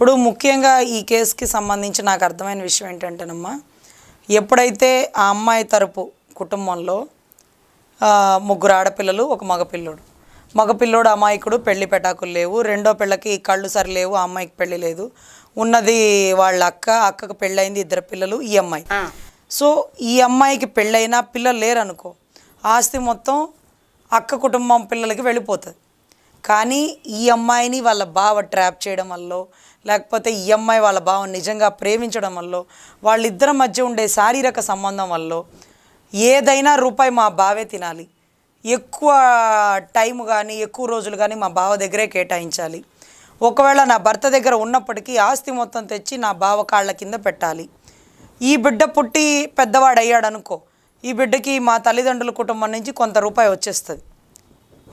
ఇప్పుడు ముఖ్యంగా ఈ కేసుకి సంబంధించి నాకు అర్థమైన విషయం ఏంటంటేనమ్మా ఎప్పుడైతే ఆ అమ్మాయి తరపు కుటుంబంలో ముగ్గురు ఆడపిల్లలు ఒక మగపిల్లోడు. మగపిల్లోడు అమాయకుడు పెళ్ళి పెటాకులు లేవు. రెండో పిల్లకి కళ్ళు సరి లేవు ఆ అమ్మాయికి పెళ్ళి లేదు. ఉన్నది వాళ్ళ అక్క అక్కకు పెళ్ళయింది ఇద్దరు పిల్లలు ఈ అమ్మాయి. సో ఈ అమ్మాయికి పెళ్ళైనా పిల్లలు లేరు అనుకో ఆస్తి మొత్తం అక్క కుటుంబం పిల్లలకి వెళ్ళిపోతుంది. కానీ ఈ అమ్మాయిని వాళ్ళ బావ ట్రాప్ చేయడం వల్ల లేకపోతే ఈ అమ్మాయి వాళ్ళ బావని నిజంగా ప్రేమించడం వల్ల వాళ్ళిద్దరి మధ్య ఉండే శారీరక సంబంధం వల్ల ఏదైనా రూపాయి మా బావే తినాలి. ఎక్కువ టైం కానీ ఎక్కువ రోజులు కానీ మా బావ దగ్గరే కేటాయించాలి. ఒకవేళ నా భర్త దగ్గర ఉన్నప్పటికీ ఆస్తి మొత్తం తెచ్చి నా బావ కాళ్ళ కింద పెట్టాలి. ఈ బిడ్డ పుట్టి పెద్దవాడు ఈ బిడ్డకి మా తల్లిదండ్రుల కుటుంబం నుంచి కొంత రూపాయి వచ్చేస్తుంది.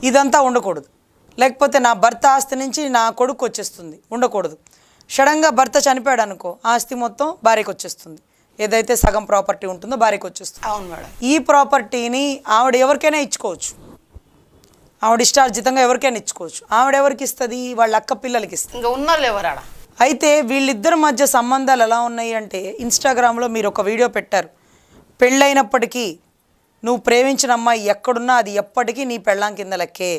ఇదంతా ఉండకూడదు. లేకపోతే నా భర్త ఆస్తి నుంచి నా కొడుకు వచ్చేస్తుంది ఉండకూడదు. సడన్గా భర్త చనిపోయాడు అనుకో ఆస్తి మొత్తం భార్యకు వచ్చేస్తుంది. ఏదైతే సగం ప్రాపర్టీ ఉంటుందో భార్యకు వచ్చేస్తుంది. అవును మేడం. ఈ ప్రాపర్టీని ఆవిడ ఎవరికైనా ఇచ్చుకోవచ్చు. ఆవిడ ఇష్టార్జితంగా ఎవరికైనా ఇచ్చుకోవచ్చు. ఆవిడ ఎవరికి ఇస్తుంది? వాళ్ళ అక్క పిల్లలకి ఇస్తుంది. ఇంకా ఉన్నారు ఎవరాడ? అయితే వీళ్ళిద్దరి మధ్య సంబంధాలు ఎలా ఉన్నాయి అంటే ఇన్స్టాగ్రామ్లో మీరు ఒక వీడియో పెట్టారు. పెళ్ళైనప్పటికీ నువ్వు ప్రేమించిన అమ్మాయి ఎక్కడున్నా అది ఎప్పటికీ నీ పెళ్ళాం కింద లెక్కే.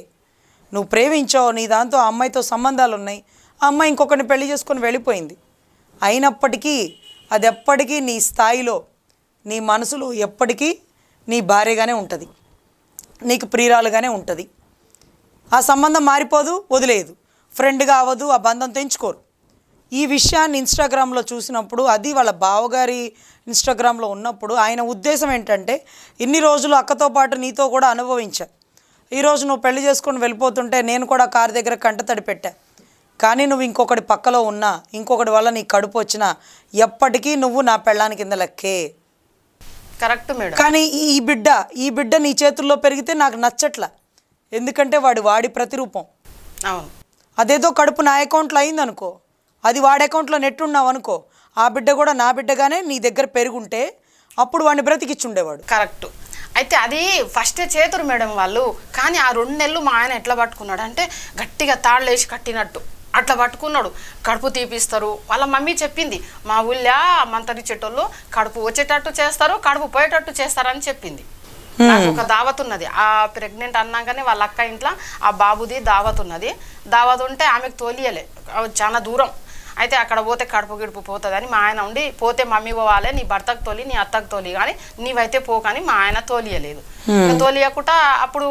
నువ్వు ప్రేమించావు నీ దాంతో ఆ అమ్మాయితో సంబంధాలు ఉన్నాయి ఆ అమ్మాయి ఇంకొకరిని పెళ్ళి చేసుకొని వెళ్ళిపోయింది. అయినప్పటికీ అది ఎప్పటికీ నీ స్థాయిలో నీ మనసులో ఎప్పటికీ నీ భార్యగానే ఉంటుంది. నీకు ప్రియురాలుగానే ఉంటుంది. ఆ సంబంధం మారిపోదు వదిలేదు ఫ్రెండ్గా అవ్వదు ఆ బంధం తెంచుకోరు. ఈ విషయాన్ని ఇన్స్టాగ్రామ్లో చూసినప్పుడు అది వాళ్ళ బావగారి ఇన్స్టాగ్రామ్లో ఉన్నప్పుడు ఆయన ఉద్దేశం ఏంటంటే ఇన్ని రోజులు అక్కతో పాటు నీతో కూడా అనుభవించా. ఈరోజు నువ్వు పెళ్ళి చేసుకొని వెళ్ళిపోతుంటే నేను కూడా కారు దగ్గర కంటతడి పెట్టా. కానీ నువ్వు ఇంకొకటి పక్కలో ఉన్నా ఇంకొకటి వల్ల నీ కడుపు వచ్చినా ఎప్పటికీ నువ్వు నా పెళ్ళాని కింద లెక్కే. Correct madam. కానీ ఈ బిడ్డ ఈ బిడ్డ నీ చేతుల్లో పెరిగితే నాకు నచ్చట్ల. ఎందుకంటే వాడు వాడి ప్రతిరూపం. అవును. అదేదో కడుపు నా అకౌంట్లో అయిందనుకో అది వాడి అకౌంట్లో నెట్ ఉన్నావు అనుకో ఆ బిడ్డ కూడా నా బిడ్డగానే నీ దగ్గర పెరుగుంటే అప్పుడు వాడిని బ్రతికిచ్చుండేవాడు. కరెక్ట్. అయితే అది ఫస్టే చేతురు మేడం వాళ్ళు కానీ ఆ రెండు నెలలు మా ఆయన ఎట్లా పట్టుకున్నాడు అంటే గట్టిగా తాళ్ళేసి కట్టినట్టు. అట్లా పట్టుకున్నాడు. కడుపు తీపిస్తారు. వాళ్ళ మమ్మీ చెప్పింది మా ఊళ్ళో మంతరి చెట్టోళ్ళు కడుపు వచ్చేటట్టు చేస్తారు కడుపు పోయేటట్టు చేస్తారని చెప్పింది. నాకు ఒక దావత్ ఉన్నది. ఆ ప్రెగ్నెంట్ అన్నాకనే వాళ్ళ అక్క ఇంట్లో ఆ బాబుది దావత్ ఉన్నది. దావత్ ఉంటే ఆమెకు తోలియలే. చాలా దూరం. అయితే అక్కడ పోతే కడుపు గిడుపు పోతుందని మా ఆయన ఉండి పోతే మమ్మీ పోవాలి నీ భర్తకు తోలి నీ అత్తకు తోలి కానీ నీవైతే పోకని మా ఆయన తోలియలేదు. తోలియకుండా అప్పుడు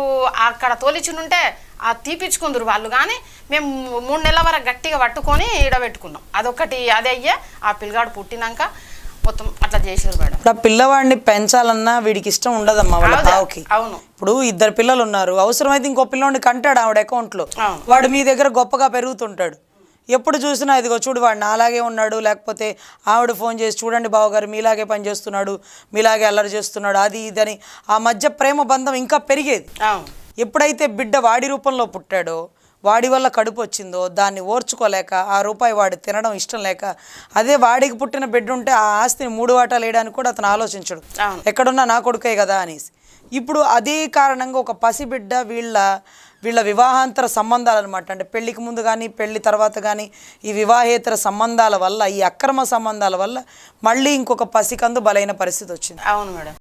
అక్కడ తోలిచుంటే ఆ తీపిచ్చుకుందరు వాళ్ళు కానీ మేము మూడు నెలల వరకు గట్టిగా పట్టుకొని ఈడబెట్టుకున్నాం. అదొకటి అదే అయ్యే ఆ పిల్లగాడు పుట్టినాక మొత్తం అట్లా చేసారు మేడం. ఇప్పుడు ఆ పిల్లవాడిని పెంచాలన్నా వీడికి ఇష్టం ఉండదమ్మా వాళ్ళ? బావకి అవును. ఇప్పుడు ఇద్దరు పిల్లలు ఉన్నారు అవసరమైతే ఇంకో పిల్లోడిని కంటాడు ఆవిడ అకౌంట్లో. వాడు మీ దగ్గర గొప్పగా పెరుగుతుంటాడు. ఎప్పుడు చూసినా ఇదిగో చూడు వాడు నాలాగే ఉన్నాడు లేకపోతే ఆవిడ ఫోన్ చేసి చూడండి బావగారు మీలాగే పని చేస్తున్నాడు మీలాగే అల్లరి చేస్తున్నాడు అది ఇది ఆ మధ్య ప్రేమ బంధం ఇంకా పెరిగేది. ఎప్పుడైతే బిడ్డ వాడి రూపంలో పుట్టాడో వాడి వల్ల కడుపు వచ్చిందో దాన్ని ఓర్చుకోలేక ఆ రూపాయి వాడు తినడం ఇష్టం లేక అదే వాడికి పుట్టిన బిడ్డ ఉంటే ఆ ఆస్తిని మూడు వాటాలు వేయడానికి కూడా అతను ఆలోచించడు. ఎక్కడున్నా నా కొడుకే కదా అనేసి. ఇప్పుడు అదే కారణంగా ఒక పసిబిడ్డ వీళ్ళ వీళ్ళ వివాహాంతర సంబంధాలు అనమాట అంటే పెళ్ళికి ముందు కానీ పెళ్ళి తర్వాత కానీ ఈ వివాహేతర సంబంధాల వల్ల ఈ అక్రమ సంబంధాల వల్ల మళ్ళీ ఇంకొక పసికందు బలైన పరిస్థితి వచ్చింది. అవును మేడం.